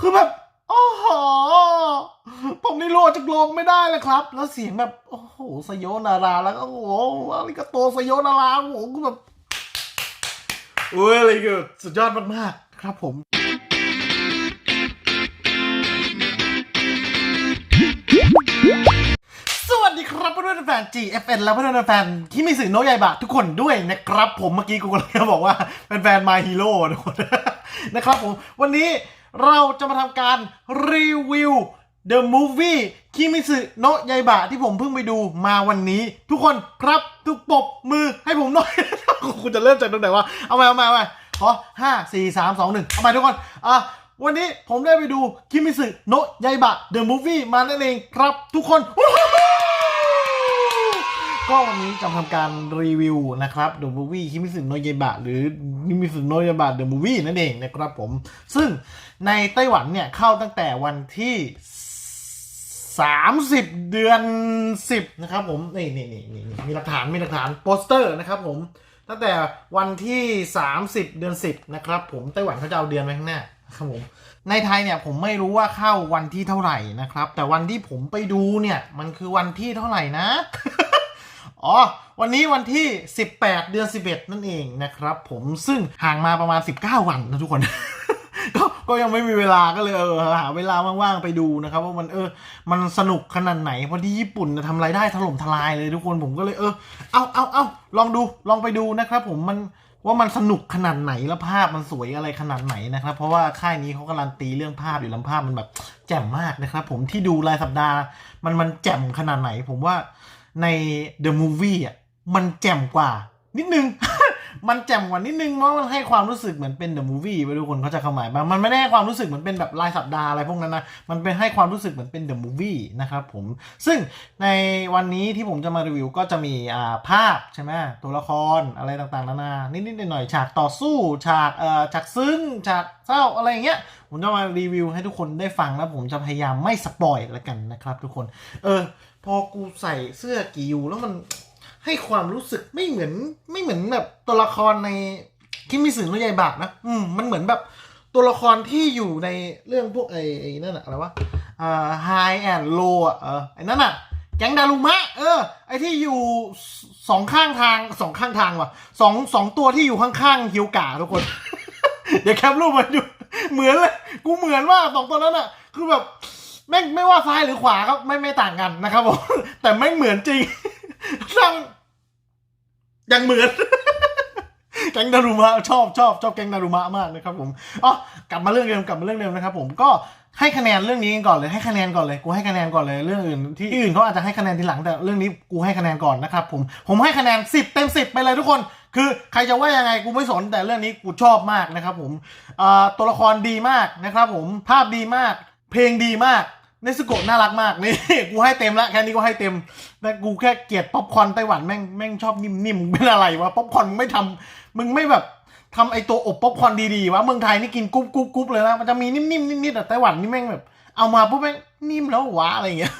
คือแบบโอ้โหผมนี่รู้จากโรงไม่ได้เลยครับ แล้วเสียงแบบ โอ้โหสยนาราแล้วก็โอ้โหอะไรก็โตสยนาราโอ้โหคือแบบเว้ยอะไรก็สุดยอดมากๆครับผมสวัสดีครับเพื่อนแฟน GFN และเพื่อนแฟนที่มีสื่อโนยายบะทุกคนด้วยนะครับ ผมเมื่อกี้กูกำลังจะบอกว่าเป็นแฟน My Hero ทุกคนนะครับผมวันนี้ เราจะมาทำการรีวิว The Movie คิมิสึโนะยายบะที่ผมเพิ่งไปดูมาวันนี้ ทุกคนครับทุกปบมือให้ผมหน่อย คุณจะเริ่มจากตรงไหนวะเอาใหม่เอาใหม่เอาใหม่ขอห้าสี่สามสองหนึ่งเอาใหม่ทุกคนอะวันนี้ผมได้ไปดูคิมิสึโนะยายบะ The Movie มานั่นเองครับทุกคน ก็วันนี้จะทำการรีวิวนะครับ The Movie คิมิสึโนะยาบะหรือคิมิสึโนะยาบะ The Movie นั่นเองนะครับผม ซึ่งในไต้หวันเนี่ยเข้าตั้งแต่วันที่ 30 เดือน 10 นะครับผม นี่นี่นี่นี่มีหลักฐานมีหลักฐานโปสเตอร์นะครับผม ตั้งแต่วันที่ 30 เดือน 10 นะครับผมไต้หวันเขาจะเอาเดือนไว้ข้างหน้านะครับผมในไทยเนี่ยผมไม่รู้ว่าเข้าวันที่เท่าไหร่นะครับ แต่วันที่ผมไปดูเนี่ยมันคือวันที่เท่าไหร่นะ อ๋อ วันนี้วันที่ 18 เดือน 11 นั่นเองนะครับ ผมซึ่งห่างมาประมาณ 19 วันนะทุกคนก็ก็ยังไม่มีเวลาก็เลยเออหาเวลาว่างๆไปดูนะครับ ว่ามันเออ มันสนุกขนาดไหนเพราะที่ญี่ปุ่นทำรายได้ถล่มทลายเลยทุกคนผมก็เลยเออเอาเอาเอาลองดูลองไปดูนะครับ ผมมันว่ามันสนุกขนาดไหนแล้วภาพมันสวยอะไรขนาดไหนนะครับ เพราะว่าค่ายนี้เขาการันตีเรื่องภาพอยู่แล้วภาพมันแบบแจ่มมากนะครับ ผมที่ดูรายสัปดาห์ มันมันแจ่มขนาดไหน ผมว่า ใน The Movie อะมันแจ่มกว่า นิดนึง มันแจ่มกว่านิดนึงเพราะมันให้ความรู้สึกเหมือนเป็น The Movie ไปทุกคนเขาจะเข้าหมายบ้างมันไม่ได้ให้ความรู้สึกเหมือนเป็นแบบรายสัปดาห์อะไรพวกนั้นนะ มันเป็นให้ความรู้สึกเหมือนเป็น The Movie นะครับผม ซึ่งในวันนี้ที่ผมจะมารีวิวก็จะมีอ่าภาพใช่ไหมตัวละครอะไรต่างๆนานานิดๆหน่อยๆฉากต่อสู้ฉากเอ่อฉากซึ้งฉากเศร้าอะไรอย่างเงี้ยผมจะมารีวิวให้ทุกคนได้ฟังแล้วผมจะพยายามไม่สปอยแล้วกันนะครับทุกคน เออ อกูใส่เสื้อกิยูแล้วมันให้ความรู้สึกไม่เหมือนไม่เหมือนแบบตัวละครในคิมิสึโนะยายบะนะอืมมันเหมือนแบบตัวละครที่อยู่ในเรื่องพวกไอ้ไอ้นั่นอะอะไรวะอ่าไฮแอนด์โลอะเออไอ้นั่นอะแก๊งดารุมะ เออ ไอ้ที่อยู่สองข้างทางสองข้างทางว่ะสองสองตัวที่อยู่ข้างๆฮิวกะทุกคน เดี๋ยวแคปรูปมาดู เหมือนเลย กูเหมือนว่าสองตัวนั้นอะคือแบบ แม่งไม่ว่าซ้ายหรือขวาก็ไม่ไม่ต่างกันนะครับผมแต่แม่งเหมือนจริงสร้างยังเหมือนแก๊งนารุมะชอบชอบชอบแก๊งนารุมะมากนะครับผมอ๋อกลับมาเรื่องเดิมกลับมาเรื่องเดิมนะครับผมก็ให้คะแนนเรื่องนี้ก่อนเลยให้คะแนนก่อนเลยกูให้คะแนนก่อนเลยเรื่องอื่นที่อื่นเขาอาจจะให้คะแนนทีหลังแต่เรื่องนี้กูให้คะแนนก่อนนะครับผมผมให้คะแนน 10 เต็ม 10 ไปเลยทุกคน คือใครจะว่ายังไงกูไม่สนแต่เรื่องนี้กูชอบมากนะครับผมตัวละครดีมากนะครับผมภาพดีมาก เพลงดีมาก เนสโกะน่ารักมากนี่ กูให้เต็มละแค่นี้ก็ให้เต็มแต่กูแค่เกลียดป๊อปคอนไต้หวันแม่งแม่งชอบนิ่มๆเป็นอะไรวะป๊อปคอนมึงไม่ทำมึงไม่แบบทำไอตัวอบป๊อปคอนดีๆวะเมืองไทยนี่กินกรุบกรุบกรุบเลยนะมันจะมีนิ่มๆนิดๆแต่ไต้หวันนี่แม่งแบบ เอามาปุ๊บแม่งนิ่มแล้ววะอะไรเงี้ย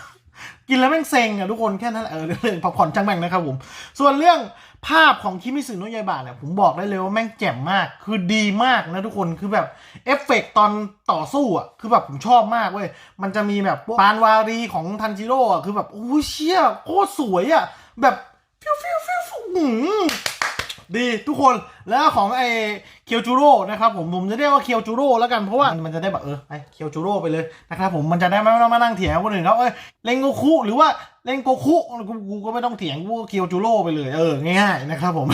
กินแล้วแม่งเซ็งอะทุกคนแค่นั้นแหละเออเรื่องป๊อปคอนช่างแม่งนะครับผม ส่วนเรื่อง ภาพของคิมิสึโนยายบะเนี่ยผมบอกได้เลยว่าแม่งแจ่มมาก คือดีมากนะทุกคนคือแบบเอฟเฟกต์ตอนต่อสู้อะคือแบบผมชอบมากเว้ยมันจะมีแบบปานวารีของทันจิโร่อะคือแบบโอ้เชี่ยโคตรสวยอะแบบฟิวฟิวฟิวฟิวหืม ดีทุกคนแล้วของไอเคียวจูโร่นะครับผมผมจะเรียกว่าเคียวจูโร่แล้วกันเพราะว่ามันจะได้แบบเออไอเคียวจูโร่ไปเลยนะครับผมมันจะได้ไม่ต้องมานั่งเถียงคนอื่นเขาเอ้ยเลงโกคุหรือว่าเลงโกคุกูก็ไม่ต้องเถียงกูเคียวจูโร่ไปเลยเออง่ายๆนะครับผม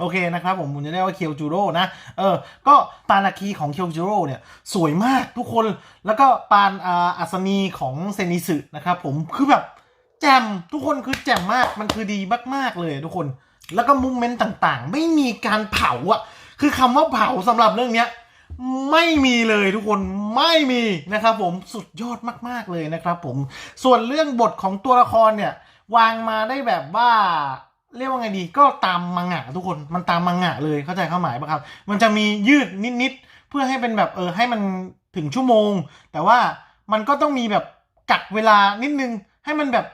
โอเคนะครับผมผมจะเรียกว่าเคียวจูโร่นะเออก็ปานาคีของเคียวจูโร่เนี่ยสวยมากทุกคนแล้วก็ปานอาอัศนีของเซนิสึนะครับผมคือแบบแจ่มทุกคนคือแจ่มมากมันคือดีมากๆเลยทุกคน แล้วก็มูเมนต์ต่างๆ ไม่มีการเผาอะคือคำว่าเผาสำหรับเรื่องเนี้ยไม่มีเลยทุกคนไม่มีนะครับผมสุดยอดมากๆเลยนะครับผมส่วนเรื่องบทของตัวละครเนี่ยวางมาได้แบบว่าเรียกว่าไงดีก็ตามมังงะทุกคนมันตามมังงะเลยเข้าใจเข้าหมายปะครับ มันจะมียืดนิดๆเพื่อให้เป็นแบบเออให้มันถึงชั่วโมง แต่ว่ามันก็ต้องมีแบบกัดเวลานิดนึงให้มันแบบ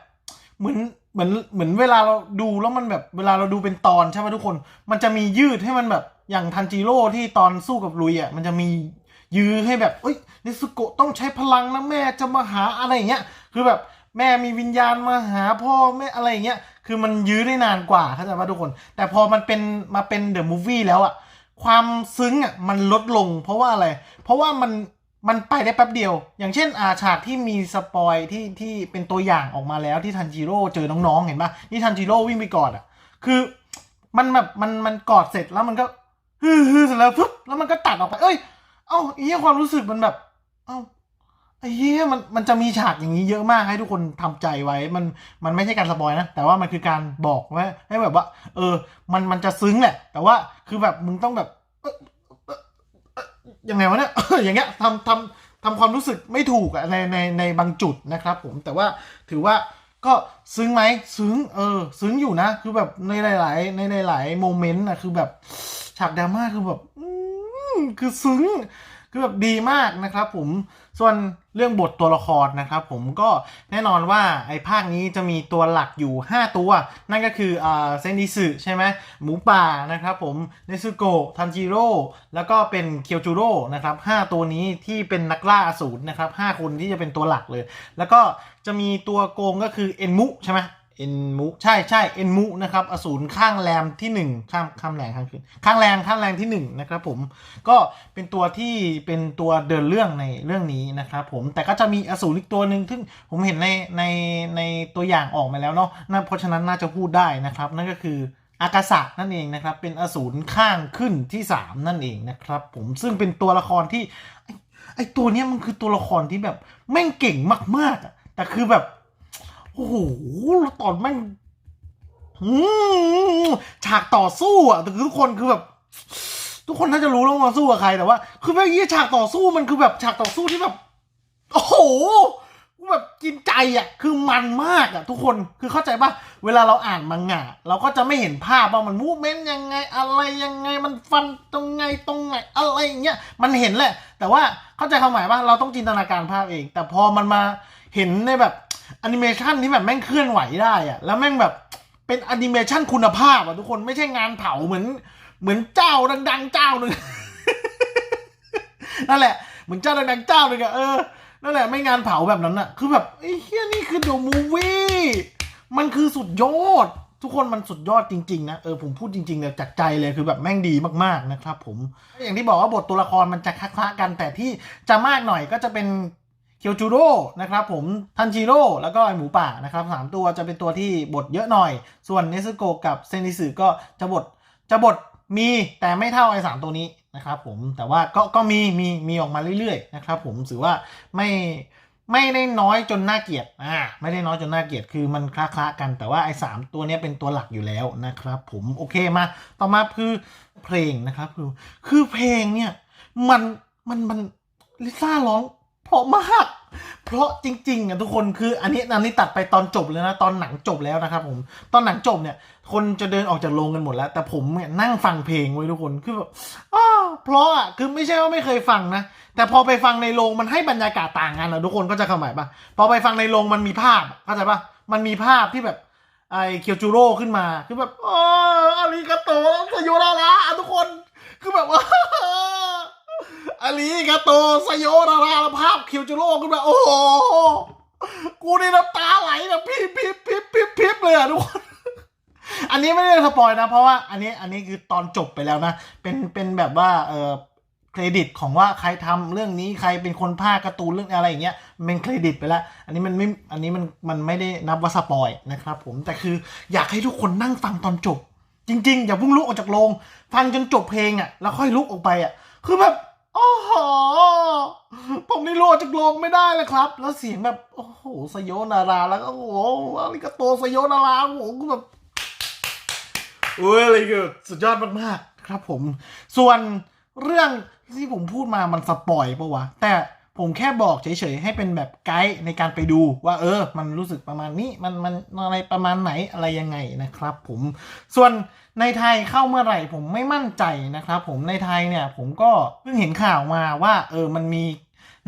เหมือน เหมือนเหมือนเวลาเราดูแล้วมันแบบเวลาเราดูเป็นตอนใช่ไหมทุกคน มันจะมียืดให้มันแบบอย่างทันจิโร่ที่ตอนสู้กับลุยอะมันจะมียื้อให้แบบเอ้ยเนสโกะต้องใช้พลังนะแม่จะมาหาอะไรอย่างเงี้ยคือแบบแม่มีวิญญาณมาหาพ่อแม่อะไรอย่างเงี้ยคือมันยื้อได้นานกว่าเข้าใจป่ะทุกคน แต่พอมันเป็นมาเป็นเดอะมูฟวี่แล้วอะความซึ้งอะมันลดลง เพราะว่าอะไร เพราะว่ามัน มันไปได้แป๊บเดียว อย่างเช่นอาฉากที่มีสปอยที่ที่เป็นตัวอย่างออกมาแล้วที่ทันจิโร่เจอน้องๆเห็นปะนี่ทันจิโร่วิ่งไปกอดอะคือมันแบบมันมันกอดเสร็จแล้วมันก็ฮือฮือเสร็จแล้วปุ๊บแล้วมันก็ตัดออกไป เอ้ย เอ้าไอ้เหี้ยความรู้สึกมันแบบ เอ้าไอ้เหี้ยมันมันจะมีฉากอย่างนี้เยอะมากให้ทุกคนทำใจไว้ มันมันไม่ใช่การสปอยนะ แต่ว่ามันคือการบอกว่าให้แบบว่า เออ มันมันจะซึ้งแหละ แต่ว่าคือแบบมึงต้องแบบเอ่อเอ่อเอ่อ ยังไงวะเนี่ย อย่างเงี้ยทำทำทำความรู้สึกไม่ถูกอะในในในบางจุดนะครับผมแต่ว่าถือว่าก็ซึ้งไหมซึ้งเออซึ้งอยู่นะ คือแบบในหลาย ๆ ในหลายๆโมเมนต์อะคือแบบฉากดราม่าคือแบบคือซึ้งคือแบบดีมากนะครับผมส่วน เรื่องบทตัวละครนะครับ ผมก็แน่นอนว่าไอ้ภาคนี้จะมีตัวหลักอยู่ 5 ตัว นั่นก็คืออ่อเซนดิสึใช่ไหมหมูป่านะครับผมเนซุโกะทันจิโร่แล้วก็เป็นเคียวจูโร่นะครับ5ตัวนี้ที่เป็นนักล่าอสูรนะครับ5คนที่จะเป็นตัวหลักเลย แล้วก็จะมีตัวโกงก็คือเอ็นมุใช่ไหม เอ็นมุใช่ใช่เอ็นมุนะครับอสูรข้างแรมที่หนึ่งข้ามข้ามแรงข้างขึ้นข้างแรงข้างแรงที่หนึ่งนะครับผมก็เป็นตัวที่เป็นตัวเดินเรื่องในเรื่องนี้นะครับผมแต่ก็จะมีอสูรอีกตัวหนึ่งซึ่งผมเห็นในในในตัวอย่างออกมาแล้วเนาะนั่นเพราะฉะนั้นน่าจะพูดได้นะครับ นั่นก็คืออากาศะนั่นเองนะครับ เป็นอสูรข้างขึ้นที่ 3 นั่นเองนะครับ ผมซึ่งเป็นตัวละครที่ไอไอตัวเนี้ยมันคือตัวละครที่แบบแม่งเก่งมากๆอะแต่คือแบบ โอ้โหแล้วตอนแม่งอืมฉากต่อสู้อะแต่คือทุกคนคือแบบ ทุกคนน่าจะรู้แล้วว่าสู้กับใครแต่ว่า คือแบบยี่ฉากต่อสู้มันคือแบบฉากต่อสู้ที่แบบ โอ้โหแบบกินใจอะคือมันมากอะ ทุกคนคือเข้าใจป่ะเวลาเราอ่านมังงะเราก็จะไม่เห็นภาพว่ามันมูเมนต์ยังไง อะไรยังไงมันฟันตรงไงตรงไหนอะไรอย่างเงี้ยมันเห็นแหละ แต่ว่าเข้าใจความหมายป่ะเราต้องจินตนาการภาพเอง แต่พอมันมาเห็นในแบบ แอนิเมชันที่แบบแม่งเคลื่อนไหวได้อะแล้วแม่งแบบเป็นแอนิเมชันคุณภาพอะทุกคนไม่ใช่งานเผาเหมือน เหมือนเจ้าดัง ๆ เจ้าหนึ่งนั่นแหละเหมือนเจ้าดังๆเจ้าหนึ่งอะเออนั่นแหละไม่งานเผาแบบนั้นอะคือแบบไอ้เฮียนี่คือเดอะมูวี่มันคือสุดยอด ทุกคนมันสุดยอดจริงๆนะเออผมพูดจริงๆเลยจากใจเลยคือแบบแม่งดีมากๆนะครับ ผมอย่างที่บอกว่าบทตัวละครมันจะคล้าๆกันแต่ที่จะมากหน่อยก็จะเป็น คียวจูโร่นะครับผมทันจิโร่แล้วก็ไอหมูป่านะครับสามตัวจะเป็นตัวที่บทเยอะหน่อย ส่วนเนซึโกะกับเซนิสึก็จะบทจะบทมีแต่ไม่เท่าไอสามตัวนี้นะครับผมแต่ว่าก็ก็มีมีมีออกมาเรื่อยๆนะครับผมถือว่าไม่ไม่ได้น้อยจนน่าเกลียดอ่าไม่ได้น้อยจนน่าเกลียดคือมันคล้าๆกันแต่ว่าไอ้สามตัวนี้เป็นตัวหลักอยู่แล้วนะครับผมโอเคมาต่อมาคือเพลงนะครับคือคือเพลงเนี่ยมันมันมันลิซ่าร้อง เพราะมาก เพราะจริงๆอะทุกคนคืออันนี้อันนี้ตัดไปตอนจบเลยนะ ตอนหนังจบแล้วนะครับผม ตอนหนังจบเนี่ย คนจะเดินออกจากโรงกันหมดแล้ว แต่ผมเนี่ยนั่งฟังเพลงไว้ทุกคนคือแบบอ้าเพราะอะคือไม่ใช่ว่าไม่เคยฟังนะ แต่พอไปฟังในโรงมันให้บรรยากาศต่างกันนะทุกคนก็จะเข้าหมายปะพอไปฟังในโรงมันมีภาพเข้าใจปะมันมีภาพที่แบบไอเคียวจูโร่ขึ้นมาคือแบบอ๋ออาริกาโตะสโยนาระอะทุกคนคือแบบว่า อาริกาโตะสโยนาระแล้วภาพคียวจูโร่ขึ้นมาโอ้โห กูนี่น้ำตาไหลแบบพิบพิบพิบพิบพิบเลยอะทุกคน อันนี้ไม่ได้สปอยนะ เพราะว่าอันนี้อันนี้คือตอนจบไปแล้วนะ เป็นเป็นแบบว่าเออเครดิตของว่าใครทำเรื่องนี้ใครเป็นคนภาคการ์ตูนเรื่องอะไรอย่างเงี้ยมันเป็นเครดิตไปแล้ว อันนี้มันไม่อันนี้มันมันไม่ได้นับว่าสปอยนะครับผมแต่คืออยากให้ทุกคนนั่งฟังตอนจบ จริง ๆ อย่าเพิ่งลุกออกจากโรงฟังจนจบเพลงอะแล้วค่อยลุกออกไปอะคือแบบ โอ้โห ผมนี่ลุกอจากโลงไม่ได้เลยครับ แล้วเสียงแบบ โอ้โหสยโยนารา แล้วก็โอ้โหอะไรก็โตสยโยนาราโอ้โหกูแบบเอ้ยอะไรกิดสุดยอดมากๆครับผม ส่วนเรื่องที่ผมพูดมามันสปอยปะวะ แต่ ผมแค่บอกเฉยๆ ให้เป็นแบบไกด์ในการไปดูว่าเออ มันรู้สึกประมาณนี้มันมันอะไรประมาณไหนอะไรยังไงนะครับผมส่วนในไทยเข้าเมื่อไหร่ผมไม่มั่นใจนะครับผมในไทยเนี่ยผมก็เพิ่งเห็นข่าวมาว่าเออมันมี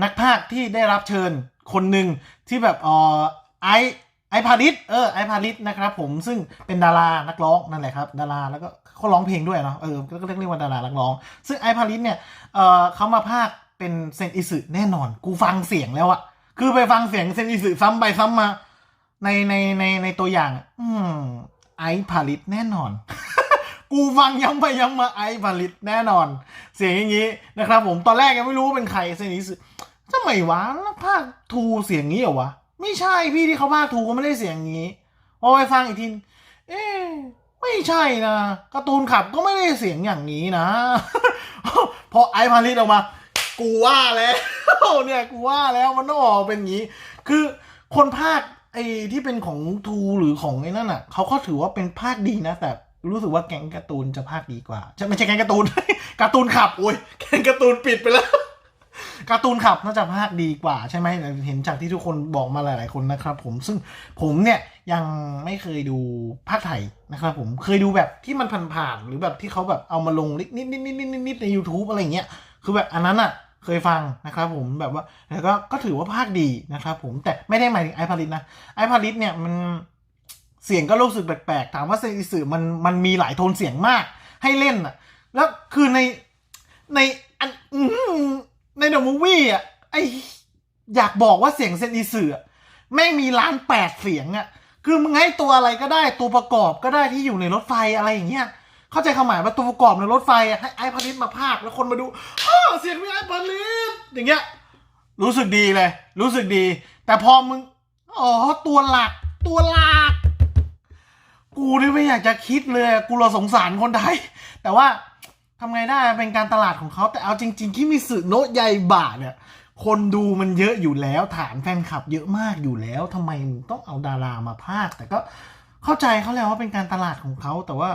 นักพากย์ที่ได้รับเชิญคนหนึ่งที่แบบเออไอไอพาริสเออไอพาริสนะครับผมซึ่งเป็นดารานักร้องนั่นแหละครับดาราแล้วก็เขาร้องเพลงด้วยเนาะเออก็เรียกว่าดารานักร้อง ซึ่งไอพาริสเนี่ยเออเขามาภาค เป็นเซนอิสึแน่นอน กูฟังเสียงแล้วอะคือไปฟังเสียงเซนอิสึซ้ำไปซ้ำมา ในในในในตัวอย่าง อืมไอซ์พาลิตแน่นอน กูฟังย้ำไปย้ำมาไอซ์พาลิตแน่นอน เสียงอย่างนี้นะครับ ผมตอนแรกยังไม่รู้ว่าเป็นใครเซนอิสึทำไมวะแล้วภาคทูเสียงนี้เหรอวะไม่ใช่พี่ที่เขาภาคทูก็ไม่ได้เสียงนี้พอไปฟังอีกทีเอ๊ะไม่ใช่นะการ์ตูนขับก็ไม่ได้เสียงอย่างนี้นะ พอไอพาลิตออกมา กูว่าแล้วเนี่ยกูว่าแล้วมันต้องออกเป็นอย่างนี้ คือคนภาคไอ้ที่เป็นของทูหรือของไอ้นั่นอะเขาก็ถือว่าเป็นภาคดีนะ แต่รู้สึกว่าแก๊งการ์ตูนจะภาคดีกว่าจะไม่ใช่แก๊งการ์ตูน การ์ตูนขับโอ้ยแก๊งการ์ตูนปิดไปแล้วการ์ตูนขับน่าจะภาคดีกว่าใช่ไหมเห็นจากที่ทุกคนบอกมาหลาย ๆ คนนะครับ ผมซึ่งผมเนี่ยยังไม่เคยดูภาคไทยนะครับผมเคยดูแบบที่มันผ่านๆหรือแบบที่เขาแบบเอามาลงนิดนิดนิดนิดนิดนิดใน YouTube อะไรเงี้ยคือแบบอันนั้นอะ เคยฟังนะครับผมแบบว่าแล้วก็ก็ถือว่าภาคดีนะครับผมแต่ไม่ได้หมายถึงไอพาริสนะไอพาริสเนี่ยมันเสียงก็รู้สึกแปลกๆถามว่าเซอิสึมันมันมีหลายโทนเสียงมากให้เล่นอะแล้วคือในในอันอื้อหือในเดอะมูฟวี่อะไออยากบอกว่าเสียงเซนอิสึอแม่งมีล้านแปดเสียงอะคือมึงให้ตัวอะไรก็ได้ตัวประกอบก็ได้ที่อยู่ในรถไฟอะไรอย่างเงี้ย เข้าใจความหมายว่าตัวประกอบในรถไฟอะให้ไอ้พาริสมาพากย์แล้วคนมาดูอ้าวเสียงมีไอ้พาริสอย่างเงี้ย รู้สึกดีเลย รู้สึกดี แต่พอมึงอ๋อตัวหลัก ตัวหลัก กูนี่ไม่อยากจะคิดเลยกูเราสงสารคนไทย แต่ว่าทำไงได้เป็นการตลาดของเขาแต่เอาจริง ๆ ที่มีสื่อโนะใยบ่บาทเนี่ยคนดูมันเยอะอยู่แล้วฐานแฟนคลับเยอะมากอยู่แล้วทำไมมึงต้องเอาดารามาพากแต่ก็เข้าใจเขาแล้วว่าเป็นการตลาดของเขาแต่ว่า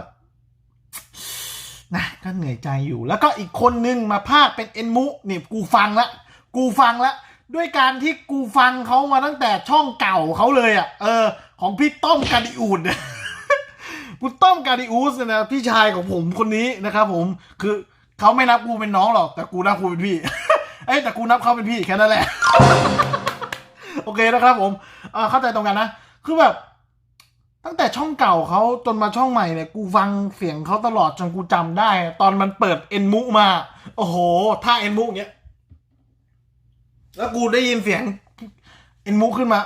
นะก็เหนื่อยใจอยู่ แล้วก็อีกคนนึงมาพากเป็นเอ็นมุเนี่ยกูฟังละ กูฟังละด้วยการที่กูฟังเขามาตั้งแต่ช่องเก่าเขาเลยอะ่ะ เออ ของพี่ต้อมกาดิอูดเนี่ยคุณต้อมกาดิอูสเนี่ยนะพี่ชายของผมคนนี้นะครับผมคือเขาไม่นับกูเป็นน้องหรอก แต่กูนับกูเป็นพี่เอ้แต่กูนับเขาเป็นพี่แค่นั้นแหละ โอเคนะครับผมเอ่อเข้าใจตรงกันนะ คือแบบ ตั้งแต่ช่องเก่าเขาจนมาช่องใหม่เนี่ยกูฟังเสียงเขาตลอดจนกูจำได้ ตอนมันเปิดเอ็นมุมา โอ้โหถ้าเอ็นมุเนี้ย แล้วกูได้ยินเสียงเอ็นมุขึ้นมา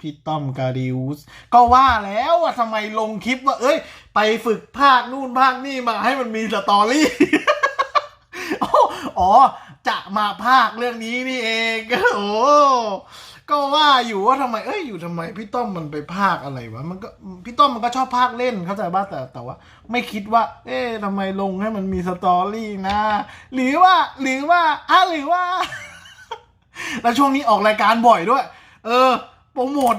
พี่ต้อมกาดิวส์ก็ว่าแล้วว่าทำไมลงคลิปว่า เอ้ย ไปฝึกภาคนู่นภาคนี่มาให้มันมีสตอรี่ อ๋อ จะมาภาคเรื่องนี้นี่เองโอ้ก็ว่าอยู่ว่าทำไมเอ้ยอยู่ทำไมพี่ต้อมมันไปภาคอะไรวะมันก็พี่ต้อมมันก็ชอบภาคเล่นเข้าใจบ้าแต่แต่ว่า ไม่คิดว่า เอ๊ะทำไมลงให้มันมีสตอรี่นะ หรือว่า หรือว่าอะหรือว่า แล้วช่วงนี้ออกรายการบ่อยด้วย เออโปรโมท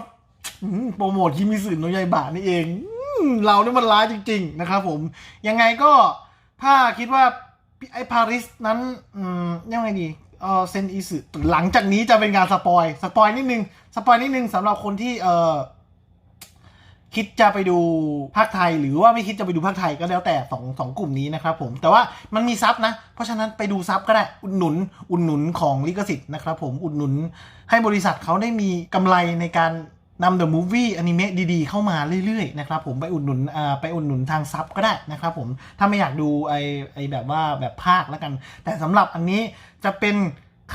โปรโมทที่มีสื่อโนยายบานี่เองเราเนี่ยมันร้ายจริง ๆ นะครับผมยังไงก็ถ้าคิดว่า ไอพาริสนั้นอืมยังไงดีเออเซนอิสึหลังจากนี้จะเป็นการสปอยสปอยนิดนึงสปอยนิดนึงสำหรับคนที่เออคิดจะไปดูภาคไทย หรือว่าไม่คิดจะไปดูภาคไทยก็แล้วแต่สองสองกลุ่มนี้นะครับผมแต่ว่ามันมีซับนะ เพราะฉะนั้นไปดูซับก็ได้อุดหนุนอุดหนุนของลิขสิทธิ์นะครับผมอุดหนุนให้บริษัทเขาได้มีกำไรในการ นำเดอะมูฟวี่อนิเมะดีๆ เข้ามาเรื่อยๆนะครับผมไปอุดหนุนไปอุดหนุนทางซับก็ได้นะครับผมถ้าไม่อยากดูไอไอแบบว่าแบบภาคแล้วกัน แต่สำหรับอันนี้จะเป็น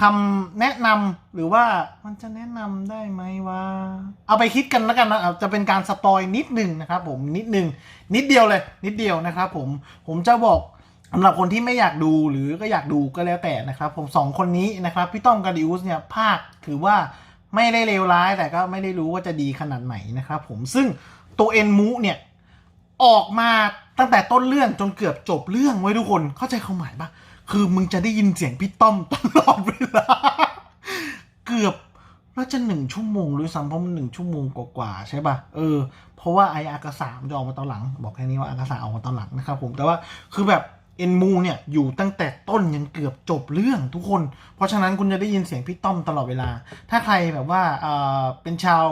คำแนะนำหรือว่ามันจะแนะนำได้ไหมว่า เอาไปคิดกันแล้วกันนะจะเป็นการสปอยนิดนึงนะครับผมนิดนึงนิดเดียวเลย นิดเดียวนะครับผมผมจะบอกสำหรับคนที่ไม่อยากดูหรือก็อยากดูก็แล้วแต่นะครับ ผมสองคนนี้นะครับพี่ต้อมกาดิอุสเนี่ยภาคถือว่า ไม่ได้เลวร้ายแต่ก็ไม่ได้รู้ว่าจะดีขนาดไหนนะครับผมซึ่งตัวเอ็นมูเนี่ยออกมาตั้งแต่ต้นเรื่องจนเกือบจบเรื่องไว้ทุกคนเข้าใจความหมายปะคือมึงจะได้ยินเสียงพี่ต้อมตลอดเวลา เกือบน่าจะหนึ่งชั่วโมงด้วยซ้ำเพราะมันหนึ่งชั่วโมงกว่าๆใช่ปะเออเพราะว่าไออากาสามจะออกมาตอนหลัง บอกแค่นี้ว่าอากาสาออกมาตอนหลังนะครับผมแต่ว่าคือแบบ เอ็นมูเนี่ยอยู่ตั้งแต่ต้นยันเกือบจบเรื่องทุกคน เพราะฉะนั้นคุณจะได้ยินเสียงพี่ต้อมตลอดเวลา ถ้าใครแบบว่าเออเป็นชาว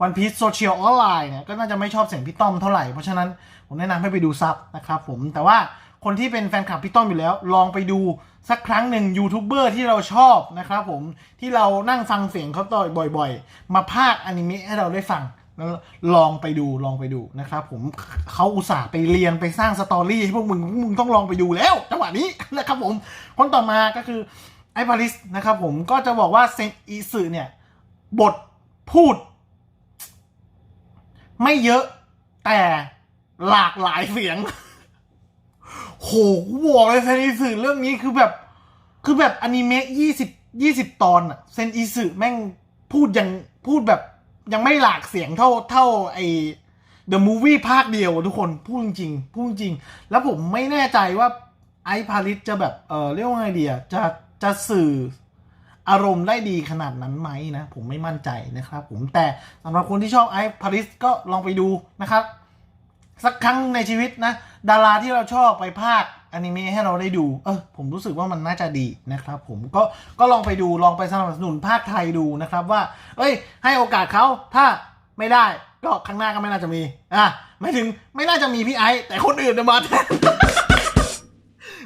วันพีซโซเชียลออนไลน์เนี่ยก็น่าจะไม่ชอบเสียงพี่ต้อมเท่าไหร่ เพราะฉะนั้นผมแนะนำให้ไปดูซับนะครับผมแต่ว่าคนที่เป็นแฟนคลับพี่ต้อมอยู่แล้ว ลองไปดูสักครั้งหนึ่งยูทูบเบอร์ที่เราชอบนะครับผมที่เรานั่งฟังเสียงเขาต่อยบ่อย ๆ มาพากอนิเมะให้เราได้ฟัง แล้วลองไปดูลองไปดูนะครับผมเขาอุตส่าห์ไปเรียนไปสร้างสตอรี่ให้พวกมึงมึงต้องลองไปดูแล้วจังหวะนี้นะครับผมคนต่อมาก็คือไอพาริสนะครับผมก็จะบอกว่าเซนอีสึเนี่ย บทพูด ไม่เยอะแต่หลากหลายเสียงโหกูบอกเลยเซนอีสึเรื่องนี้คือแบบคือแบบอนิเมะยี่สิบยี่สิบตอนอะเซนอีสึแม่งพูดยังพูดแบบ ยังไม่หลากเสียงเท่าเท่าไอ The Movie ภาคเดียวทุกคนพูดจริงพูดจริง แล้วผมไม่แน่ใจว่าไอพาริสจะแบบเออเรียกว่าไงดีอะจะจะสื่ออารมณ์ได้ดีขนาดนั้นไหมนะ ผมไม่มั่นใจนะครับผมแต่สำหรับคนที่ชอบไอพาริสก็ลองไปดูนะครับ สักครั้งในชีวิตนะ ดาราที่เราชอบไปภาค อนิเมะให้เราได้ดู เออผมรู้สึกว่ามันน่าจะดีนะครับ ผมก็ก็ลองไปดูลองไปสนับสนุนภาคไทยดูนะครับว่า เอ้ย ให้โอกาสเขาถ้าไม่ได้ก็ข้งหน้าก็ไม่น่าจะมีอะไม่ถึงไม่น่าจะมีพี่ไอแต่คนอื่นจะมาแทน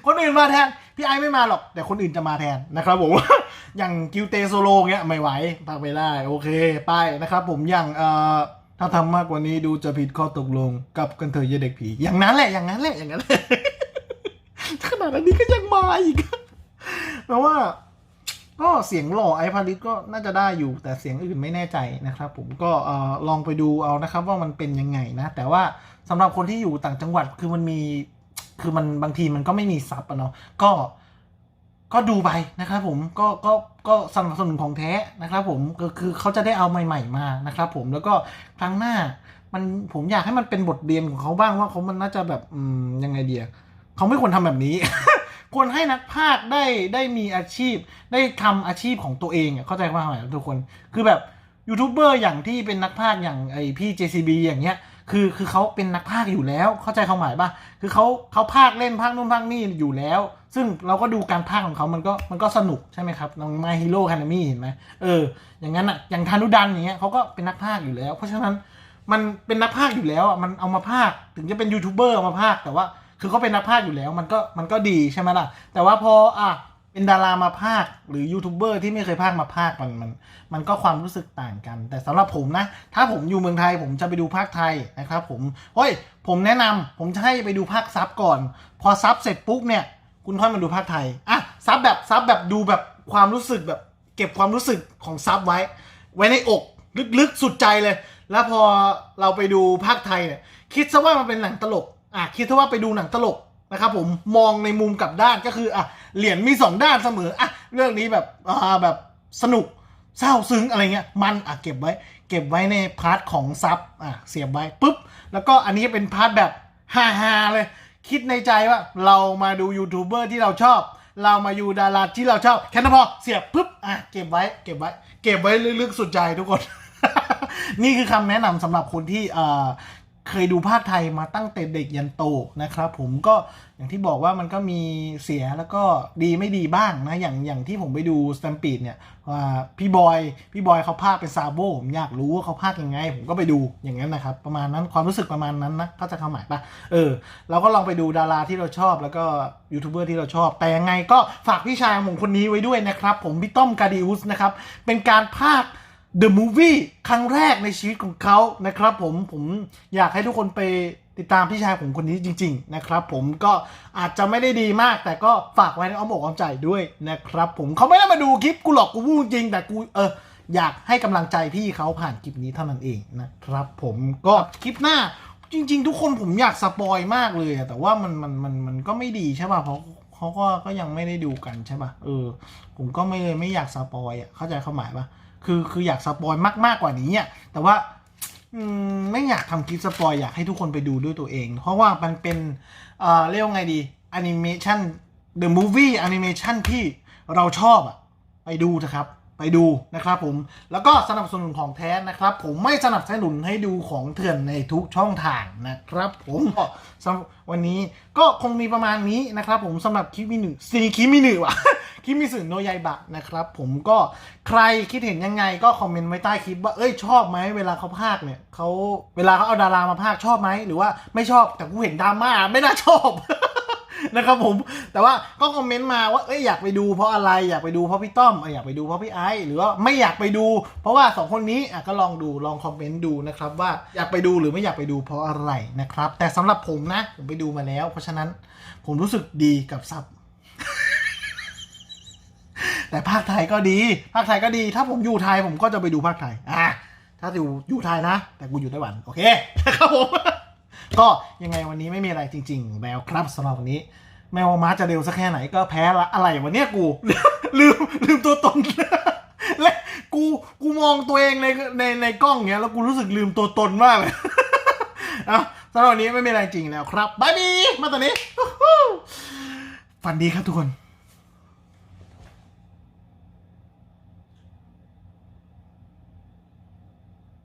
คนอื่นมาแทนพี่ไอไม่มาหรอก แต่คนอื่นจะมาแทนนะครับผมอย่างกิวเตโซโลเงี้ยไม่ไหวพากไม่ได้ โอเค ไปนะครับ ผมอย่างเอ่อถ้าทำมากกว่านี้ดูจะผิดข้อตกลงกับกันเถอะยายเด็กผี อย่างนั้นแหละอย่างนั้นแหละอย่างนั้นแหละ นาดอันนี้ก็ยังมาอีกแปลว่า ก็เสียงหล่อไอพาริสก็น่าจะได้อยู่ แต่เสียงอื่นไม่แน่ใจนะครับ ผมก็ลองไปดูเอานะครับ ว่ามันเป็นยังไงนะ แต่ว่าสำหรับคนที่อยู่ต่างจังหวัดคือมันมี คือมันบางทีมันก็ไม่มีซับอะเนาะก็ก็ดูไปนะครับผมก็ก็ก็สนับสนุนของแท้นะครับผมก็คือเขาจะได้เอาใหม่ ๆ มานะครับผมแล้วก็ครั้งหน้ามันผมอยากให้มันเป็นบทเรียนของเขาบ้างว่าเขามันน่าจะแบบอืมยังไงเดีย เขาไม่ควรทำแบบนี้ ควรให้นักพากย์ได้ได้มีอาชีพ ได้ทำอาชีพของตัวเองอะเข้าใจว่าไหมทุกคน คือแบบยูทูบเบอร์อย่างที่เป็นนักพากย์อย่างไอพี่ JCB อย่างเงี้ย คือคือเขาเป็นนักพากย์อยู่แล้ว เข้าใจความหมายปะคือเขาเขาพากเล่นพากนู่นพากนี่อยู่แล้ว ซึ่งเราก็ดูการพากของเขามันก็มันก็สนุกใช่ไหมครับน้องมาฮีโร่คานามีเห็นไหมเออ อย่างนั้นอะ อย่างธานุดันอย่างเงี้ยเขาก็เป็นนักพากอยู่แล้ว เพราะฉะนั้นมันเป็นนักพากอยู่แล้วอะ มันเอามาพาก ถึงจะเป็นยูทูบเบอร์เอามาพากแต่ว่า คือเขาเป็นนักพากย์อยู่แล้วมันก็มันก็ดีใช่ไหมล่ะ แต่ว่าพออะเป็นดารามาพากหรือยูทูบเบอร์ที่ไม่เคยพากมาพากมันมัน มันก็ความรู้สึกต่างกัน แต่สำหรับผมนะ ถ้าผมอยู่เมืองไทยผมจะไปดูภาคไทยนะครับ ผมเฮ้ยผมแนะนำผมจะให้ไปดูภาคซับก่อน พอซับเสร็จปุ๊บเนี่ย คุณค่อยมาดูภาคไทยอะซับแบบซับแบบดูแบบความรู้สึกแบบเก็บความรู้สึกของซับไว้ ไว้ในอกลึกๆสุดใจเลย แล้วพอเราไปดูภาคไทยเนี่ยคิดซะว่ามันเป็นหนังตลก อะคิดซะว่าไปดูหนังตลกนะครับผมมองในมุมกลับด้านก็คืออะเหรียญมีสองด้านเสมออะเรื่องนี้แบบอ่าแบบสนุกเศร้าซึ้งอะไรเงี้ยมันอะเก็บไว้ เก็บไว้ในพาร์ทของซับอะเสียบไว้ปุ๊บ แล้วก็อันนี้เป็นพาร์ทแบบฮาๆเลย คิดในใจว่าเรามาดูยูทูบเบอร์ที่เราชอบ เรามาอยู่ดาราที่เราชอบ แค่นั้นพอเสียบปุ๊บอะเก็บไว้เก็บไว้ เก็บไว้ลึกๆสุดใจทุกคน นี่คือคำแนะนำสำหรับคนที่ เคยดูภาคไทยมาตั้งแต่เด็กยันโตนะครับ ผมก็อย่างที่บอกว่ามันก็มีเสียแล้วก็ดีไม่ดีบ้างนะอย่างอย่างที่ผมไปดูสแตมปีดเนี่ยว่าพี่บอยพี่บอยเขาพากเป็นซาโบผมอยากรู้ว่าเขาพากยังไง ผมก็ไปดูอย่างนั้นนะครับ ประมาณนั้นความรู้สึกประมาณนั้นนะเข้าใจความหมายปะเออเราก็ลองไปดูดาราที่เราชอบแล้วก็ยูทูบเบอร์ที่เราชอบ แต่ยังไงก็ฝากพี่ชายของผมคนนี้ไว้ด้วยนะครับ ผมพี่ต้อมกาดิอุสนะครับเป็นการพาก The Movie ครั้งแรกในชีวิตของเขานะครับผมผมอยากให้ทุกคนไปติดตามพี่ชายผมคนนี้จริง ๆ นะครับ ผมก็อาจจะไม่ได้ดีมาก แต่ก็ฝากไว้ในอ้อมอกอ้อมใจด้วยนะครับ ผมเขาไม่ได้มาดูคลิปกูหรอกกูพูดจริง แต่กูเอออยากให้กำลังใจพี่เขาผ่านคลิปนี้เท่านั้นเองนะครับ ผมก็คลิปหน้าจริง ๆ ทุกคนผมอยากสปอยมากเลยแต่ว่ามันมันมันมันก็ไม่ดีใช่ป่ะเพราะเขาก็ก็ยังไม่ได้ดูกันใช่ป่ะเออ ผมก็ไม่เลยไม่อยากสปอยอะเข้าใจความหมายปะ คือคืออยากสปอยมากมากกว่านี้อะแต่ว่าไม่อยากทำคลิปสปอยอยากให้ทุกคนไปดูด้วยตัวเอง เพราะว่ามันเป็นเอ่อเรียกว่าไงดีแอนิเมชันเดอะมูฟวี่แอนิเมชันที่เราชอบอะ ไปดูนะครับ ไปดูนะครับผมแล้วก็สนับสนุนของแท้นะครับ ผมไม่สนับสนุนให้ดูของเถื่อนในทุกช่องทางนะครับ ผมวันนี้ก็คงมีประมาณนี้นะครับ ผมสำหรับคลิปมิหนึ่งซีคลิปมิหนึ่งว่ะคลิปมิสึโนยายบะนะครับ ผมก็ใครคิดเห็นยังไงก็คอมเมนต์ไว้ใต้คลิปว่าเอ้ยชอบไหมเวลาเขาพากเนี่ยเขาเวลาเขาเอาดารามาพากชอบไหมหรือว่าไม่ชอบแต่กูเห็นดราม่าไม่น่าชอบ นะครับผม แต่ว่าก็คอมเมนต์มาว่าเอ้ยอยากไปดูเพราะอะไรอยากไปดูเพราะพี่ต้อมอยากไปดูเพราะพี่ไอซ์หรือว่าไม่อยากไปดู เพราะว่าสองคนนี้อะก็ลองดูลองคอมเมนต์ดูนะครับว่าอยากไปดูหรือไม่อยากไปดูเพราะอะไรนะครับ แต่สำหรับผมนะ ผมไปดูมาแล้ว เพราะฉะนั้นผมรู้สึกดีกับซับแต่ภาคไทยก็ดี ภาคไทยก็ดี ถ้าผมอยู่ไทยผมก็จะไปดูภาคไทยอะถ้าอยู่อยู่ไทยนะ แต่กูอยู่ไต้หวัน โอเคนะครับผม ก็ยังไงวันนี้ไม่มีอะไรจริง ๆ แล้วครับสำหรับวันนี้ แมว่าม้าจะเร็วสักแค่ไหนก็แพ้ละอะไรวันเนี้ยกู ลืมลืมตัวตนและกูกูมองตัวเองในในในกล้องเนี้ยแล้วกูรู้สึกลืมตัวตนมากเลยเอะสำหรับวันนี้ไม่มีอะไรจริงแล้วครับบายบีมาตอนนี้ฝันดีครับทุกคน